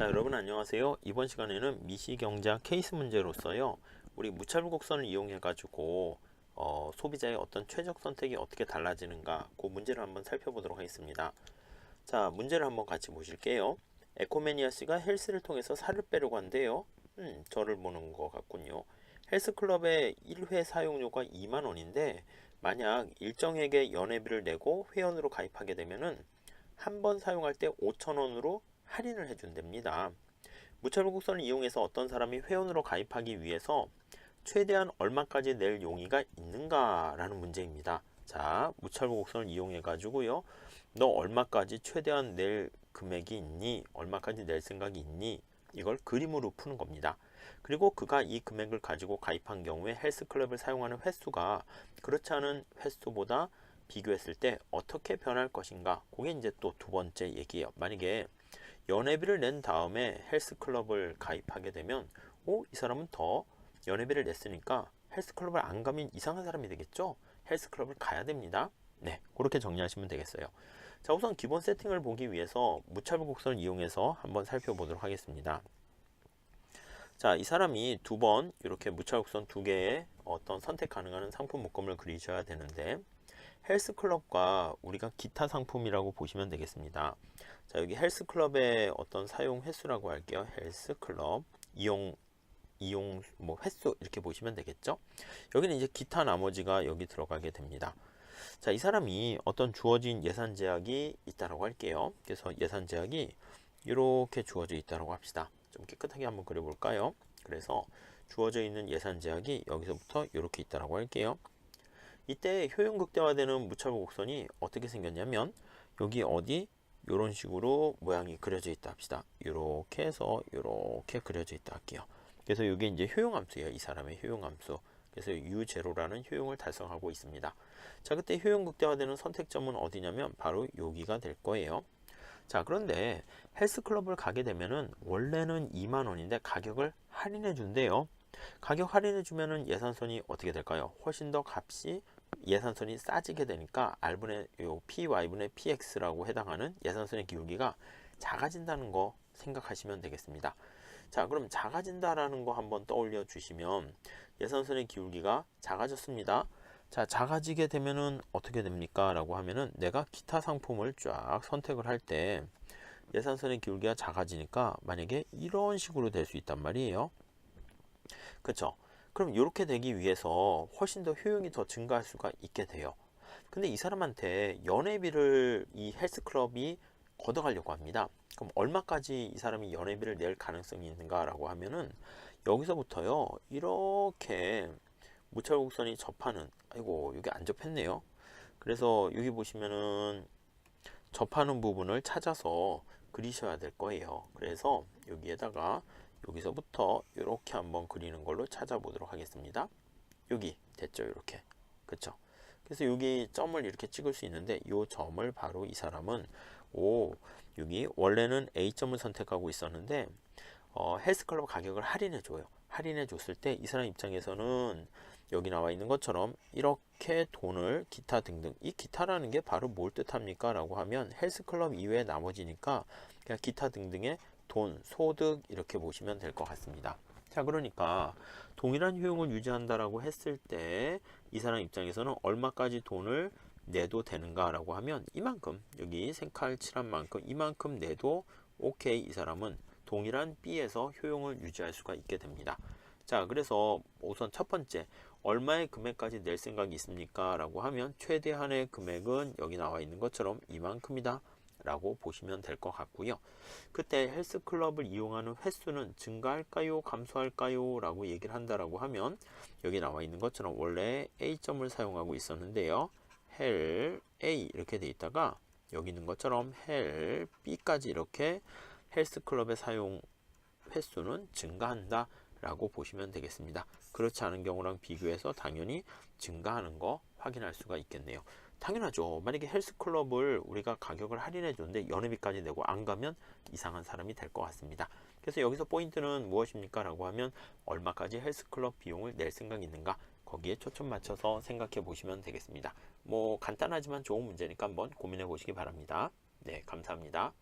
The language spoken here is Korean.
자 여러분 안녕하세요. 이번 시간에는 미시경자 케이스 문제로서요 우리 무차별곡선을 이용해 가지고 어, 소비자의 어떤 최적 선택이 어떻게 달라지는가 그 문제를 한번 살펴보도록 하겠습니다. 자 문제를 한번 같이 보실게요. 에코매니아 씨가 헬스를 통해서 살을 빼려고 한대요. 음 저를 보는 것 같군요. 헬스클럽의 1회 사용료가 2만원인데 만약 일정액의 연회비를 내고 회원으로 가입하게 되면은 한 번 사용할 때 5천원으로 할인을 해준답니다. 무차별 곡선을 이용해서 어떤 사람이 회원으로 가입하기 위해서 최대한 얼마까지 낼 용의가 있는가라는 문제입니다. 자, 무차별 곡선을 이용해 가지고요. 너 얼마까지 최대한 낼 금액이 있니? 얼마까지 낼 생각이 있니? 이걸 그림으로 푸는 겁니다. 그리고 그가 이 금액을 가지고 가입한 경우에 헬스클럽을 사용하는 횟수가 그렇지 않은 횟수보다 비교했을 때 어떻게 변할 것인가? 그게 이제 또 두 번째 얘기예요. 만약에 연회비를 낸 다음에 헬스클럽을 가입하게 되면 오, 이 사람은 더 연회비를 냈으니까 헬스클럽을 안 가면 이상한 사람이 되겠죠? 헬스클럽을 가야 됩니다. 네, 그렇게 정리하시면 되겠어요. 자, 우선 기본 세팅을 보기 위해서 무차별 곡선을 이용해서 한번 살펴보도록 하겠습니다. 자, 이 사람이 두 번 이렇게 무차별 곡선 두 개의 어떤 선택 가능한 상품 묶음을 그리셔야 되는데 헬스클럽과 우리가 기타 상품이라고 보시면 되겠습니다. 자, 여기 헬스클럽의 어떤 사용 횟수라고 할게요. 헬스클럽 이용 이용 뭐 횟수 이렇게 보시면 되겠죠. 여기는 이제 기타 나머지가 여기 들어가게 됩니다. 자, 이 사람이 어떤 주어진 예산 제약이 있다라고 할게요. 그래서 예산 제약이 이렇게 주어져 있다라고 합시다. 좀 깨끗하게 한번 그려볼까요? 그래서 주어져 있는 예산 제약이 여기서부터 이렇게 있다라고 할게요. 이때 효용 극대화되는 무차별 곡선이 어떻게 생겼냐면 여기 어디 이런 식으로 모양이 그려져 있다 합시다. 이렇게 해서 이렇게 그려져 있다 할게요. 그래서 이게 이제 효용함수예요. 이 사람의 효용함수. 그래서 U0라는 효용을 달성하고 있습니다. 자, 그때 효용 극대화되는 선택점은 어디냐면 바로 여기가 될 거예요. 자, 그런데 헬스클럽을 가게 되면은 원래는 2만 원인데 가격을 할인해 준대요. 가격 할인해 주면은 예산선이 어떻게 될까요? 훨씬 더 값이 예산선이 싸지게 되니까 R분의 요 PY분의 PX라고 해당하는 예산선의 기울기가 작아진다는 거 생각하시면 되겠습니다. 자, 그럼 작아진다라는 거 한번 떠올려 주시면 예산선의 기울기가 작아졌습니다. 자, 작아지게 되면은 어떻게 됩니까? 라고 하면은 내가 기타 상품을 쫙 선택을 할 때 예산선의 기울기가 작아지니까 만약에 이런 식으로 될 수 있단 말이에요. 그쵸? 그럼 이렇게 되기 위해서 훨씬 더 효용이 더 증가할 수가 있게 돼요. 근데 이 사람한테 연회비를 이 헬스클럽이 걷어가려고 합니다. 그럼 얼마까지 이 사람이 연회비를 낼 가능성이 있는가라고 하면은 여기서부터요 이렇게 무차곡선이 접하는 아이고 여기 안 접했네요. 그래서 여기 보시면은 접하는 부분을 찾아서 그리셔야 될 거예요. 그래서 여기에다가 여기서부터 이렇게 한번 그리는 걸로 찾아보도록 하겠습니다. 여기 됐죠 이렇게 그쵸 그래서 여기 점을 이렇게 찍을 수 있는데 이 점을 바로 이 사람은 오 여기 원래는 A점을 선택하고 있었는데 어, 헬스클럽 가격을 할인해 줘요 할인해 줬을 때 이 사람 입장에서는 여기 나와 있는 것처럼 이렇게 돈을 기타 등등 이 기타라는 게 바로 뭘 뜻합니까 라고 하면 헬스클럽 이외에 나머지니까 그냥 기타 등등의 돈, 소득 이렇게 보시면 될 것 같습니다. 자, 그러니까 동일한 효용을 유지한다라고 했을 때 이 사람 입장에서는 얼마까지 돈을 내도 되는가라고 하면 이만큼 여기 생칼 칠한 만큼 이만큼 내도 오케이 이 사람은 동일한 B에서 효용을 유지할 수가 있게 됩니다. 자, 그래서 우선 첫 번째 얼마의 금액까지 낼 생각이 있습니까? 라고 하면 최대한의 금액은 여기 나와 있는 것처럼 이만큼이다. 라고 보시면 될 것 같고요. 그때 헬스클럽을 이용하는 횟수는 증가할까요? 감소할까요? 라고 얘기를 한다라고 하면 여기 나와 있는 것처럼 원래 A점을 사용하고 있었는데요. 헬 A 이렇게 돼 있다가 여기 있는 것처럼 헬 B까지 이렇게 헬스클럽의 사용 횟수는 증가한다 라고 보시면 되겠습니다. 그렇지 않은 경우랑 비교해서 당연히 증가하는 거 확인할 수가 있겠네요. 당연하죠. 만약에 헬스클럽을 우리가 가격을 할인해 줬는데 연회비까지 내고 안 가면 이상한 사람이 될 것 같습니다. 그래서 여기서 포인트는 무엇입니까? 라고 하면 얼마까지 헬스클럽 비용을 낼 생각이 있는가? 거기에 초점 맞춰서 생각해 보시면 되겠습니다. 뭐 간단하지만 좋은 문제니까 한번 고민해 보시기 바랍니다. 네, 감사합니다.